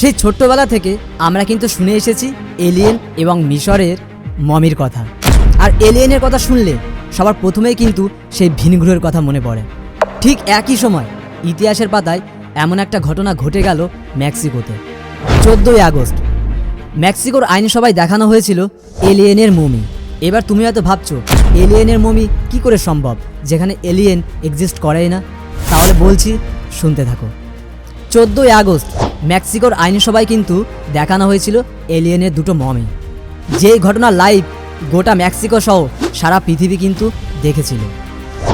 সেই ছোট্টবেলা থেকে আমরা কিন্তু শুনে এসেছি এলিয়েন এবং মিশরের মমির কথা। আর এলিয়েনের কথা শুনলে সবার প্রথমেই কিন্তু সেই ভিনগ্রহের কথা মনে পড়ে। ঠিক একই সময় ইতিহাসের পাতায় এমন একটা ঘটনা ঘটে গেল মেক্সিকোতে। চোদ্দোই আগস্ট। মেক্সিকোর আইনসভায় দেখানো হয়েছিল এলিয়েনের মমি। এবার তুমি হয়তো ভাবছ এলিয়েনের মমি কি করে সম্ভব? যেখানে এলিয়েন এক্সিস্ট করেই না। তাহলে বলছি, শুনতে থাকো। চোদ্দোই আগস্ট। মেক্সিকোর আইনসভায় কিন্তু দেখানো হয়েছিল এলিয়েনের দুটো মমি। যেই ঘটনা লাইভ গোটা মেক্সিকো সহ সারা পৃথিবী কিন্তু দেখেছিল।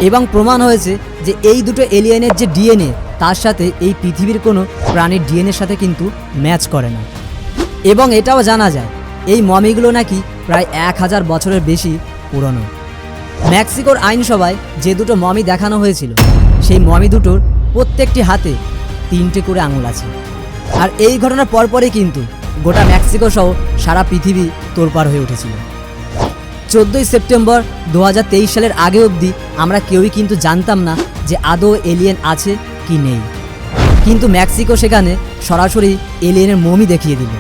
এবং প্রমাণ হয়েছে যে এই দুটো এলিয়েনের যে ডিএনএ, তার সাথে এই পৃথিবীর কোনো প্রাণীর ডিএনএর সাথে কিন্তু ম্যাচ করে না। এবং এটাও জানা যায়, এই মমিগুলো নাকি প্রায় এক হাজার বছরের বেশি পুরনো। মেক্সিকোর আইনসভায় যে দুটো মমি দেখানো হয়েছিল, সেই মমি দুটোর প্রত্যেকটি হাতে তিনটে করে আঙুল আছে। আর এই ঘটনার পরপরই কিন্তু গোটা মেক্সিকো সহ সারা পৃথিবী তোলপাড় হয়ে উঠেছিল। চোদ্দোই সেপ্টেম্বর দু হাজার তেইশ সালের আগে অবধি আমরা কেউই কিন্তু জানতাম না যে আদৌ এলিয়েন আছে কি নেই। কিন্তু মেক্সিকো সেখানে সরাসরি এলিয়েনের মমি দেখিয়ে দিল।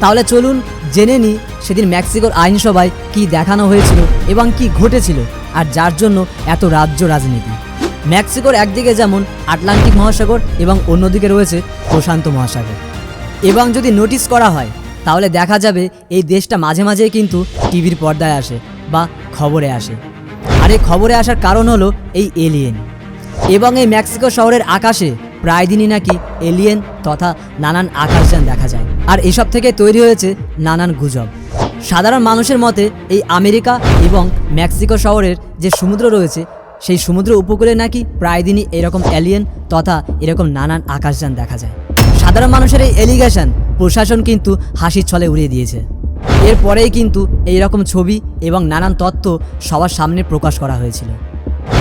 তাহলে চলুন জেনে নিই সেদিন মেক্সিকোর আইনসভায় কি দেখানো হয়েছিল এবং কি ঘটেছিল আর যার জন্য এত রাজ্য রাজনীতি। মেক্সিকোর একদিকে যেমন আটলান্টিক মহাসাগর এবং অন্যদিকে রয়েছে প্রশান্ত মহাসাগর। এবং যদি নোটিস করা হয়, তাহলে দেখা যাবে এই দেশটা মাঝে মাঝেই কিন্তু টিভির পর্দায় আসে বা খবরে আসে। আর এই খবরে আসার কারণ হলো এই এলিয়েন এবং এই মেক্সিকো শহরের আকাশে প্রায় দিনই নাকি এলিয়েন তথা নানান আকাশযান দেখা যায়। আর এসব থেকে তৈরি হয়েছে নানান গুজব। সাধারণ মানুষের মতে এই আমেরিকা এবং মেক্সিকো শহরের যে সমুদ্র রয়েছে সেই সমুদ্র উপকূলে নাকি প্রায় দিনই এরকম এলিয়েন তথা এরকম নানান আকাশযান দেখা যায়। সাধারণ মানুষের এই এলিগেশন প্রশাসন কিন্তু হাসির ছলে উড়িয়ে দিয়েছে। এরপরেই কিন্তু এই রকম ছবি এবং নানান তথ্য সবার সামনে প্রকাশ করা হয়েছিল।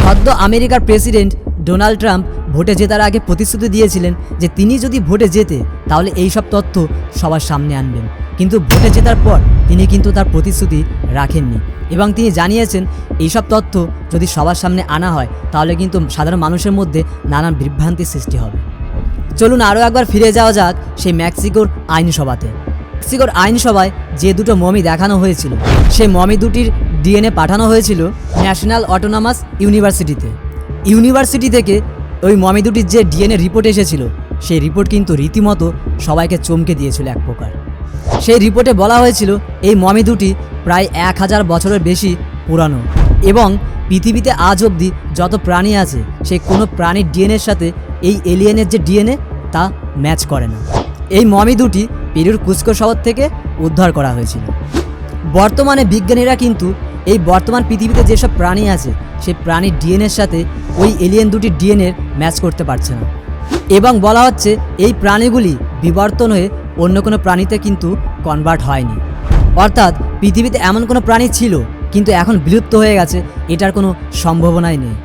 সদ্য আমেরিকার প্রেসিডেন্ট ডোনাল্ড ট্রাম্প ভোটে জেতার আগে প্রতিশ্রুতি দিয়েছিলেন যে তিনি যদি ভোটে জেতে, তাহলে এই সব তথ্য সবার সামনে আনবেন। কিন্তু ভোটে জেতার পর তিনি কিন্তু তার প্রতিশ্রুতি রাখেননি। এবং তিনি জানিয়েছেন, এইসব তথ্য যদি সবার সামনে আনা হয়, তাহলে কিন্তু সাধারণ মানুষের মধ্যে নানান বিভ্রান্তির সৃষ্টি হবে। চলুন আরও একবার ফিরে যাওয়া যাক সেই মেক্সিকোর আইনসভাতে। মেক্সিকোর আইনসভায় যে দুটো মমি দেখানো হয়েছিল, সেই মমি দুটির ডিএনএ পাঠানো হয়েছিল ন্যাশনাল অটোনমাস ইউনিভার্সিটিতে। ইউনিভার্সিটি থেকে ওই মমি দুটির যে ডিএনএ রিপোর্ট এসেছিল, সেই রিপোর্ট কিন্তু রীতিমতো সবাইকে চমকে দিয়েছিল এক প্রকার। সেই রিপোর্টে বলা হয়েছিল, এই মমি দুটি প্রায় এক হাজার বছরের বেশি পুরানো। এবং পৃথিবীতে আজ অবধি যত প্রাণী আছে সেই কোনো প্রাণীর ডিএনএর সাথে এই এলিয়েনের যে ডিএনএ, তা ম্যাচ করে না। এই মমি দুটি পেরুর কুস্কো শহর থেকে উদ্ধার করা হয়েছিল। বর্তমানে বিজ্ঞানীরা কিন্তু এই বর্তমান পৃথিবীতে যেসব প্রাণী আছে সেই প্রাণীর ডিএনএর সাথে ওই এলিয়েন দুটির ডিএনএর ম্যাচ করতে পারছে না। এবং বলা হচ্ছে এই প্রাণীগুলি বিবর্তন হয়ে অন্য কোনো প্রাণীতে কিন্তু কনভার্ট হয়নি। অর্থাৎ পৃথিবীতে এমন কোনো প্রাণী ছিল, কিন্তু এখন বিলুপ্ত হয়ে গেছে, এটার কোনো সম্ভাবনাই নেই।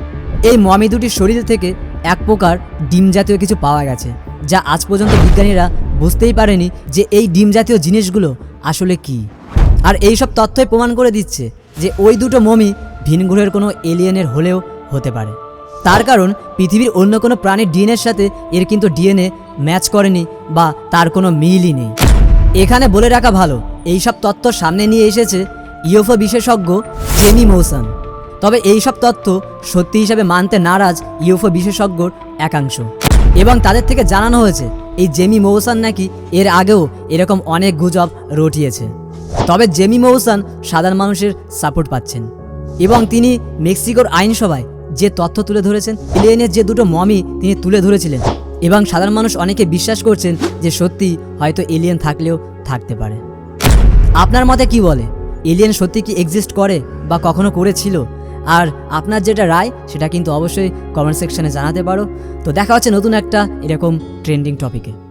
এই মমি দুটির শরীর থেকে এক প্রকার ডিম জাতীয় কিছু পাওয়া গেছে, যা আজ পর্যন্ত বিজ্ঞানীরা বুঝতেই পারেনি যে এই ডিম জাতীয় জিনিসগুলো আসলে কী। আর এই সব তথ্যই প্রমাণ করে দিচ্ছে যে ওই দুটো মমি ভিন গ্রহের কোনো এলিয়েনের হলেও হতে পারে। তার কারণ, পৃথিবীর অন্য কোনো প্রাণীর ডিএনএর সাথে এর কিন্তু ডিএনএ ম্যাচ করেনি বা তার কোনো মিলই নেই। এখানে বলে রাখা ভালো এই সব তথ্য সামনে নিয়ে এসেছে ইউএফও বিশেষজ্ঞ জেমি মৌসান। তবে এই সব তথ্য সত্যি হিসাবে মানতে নারাজ ইউএফও বিশেষজ্ঞর একাংশ। এবং তাদের থেকে জানানো হয়েছে, এই জেমি মৌসান নাকি এর আগেও এরকম অনেক গুজব রটিয়েছে। তবে জেমি মৌসান সাধারণ মানুষের সাপোর্ট পাচ্ছেন। এবং তিনি মেক্সিকোর আইনসভায় যে তথ্য তুলে ধরেছেন এলিয়েনের যে দুটো মমি তিনি তুলে ধরেছিলেন। এবং সাধারণ মানুষ অনেকে বিশ্বাস করছেন যে সত্যি হয়তো এলিয়েন থাকলেও থাকতে পারে। আপনার মতে কি বলে? এলিয়েন সত্যি কি এক্সিস্ট করে বা কখনো করেছিল? আর আপনার যেটা রায়, সেটা কিন্তু অবশ্যই কমেন্ট সেকশনে জানাতে পারো। তো দেখা হচ্ছে নতুন একটা এরকম ট্রেন্ডিং টপিকে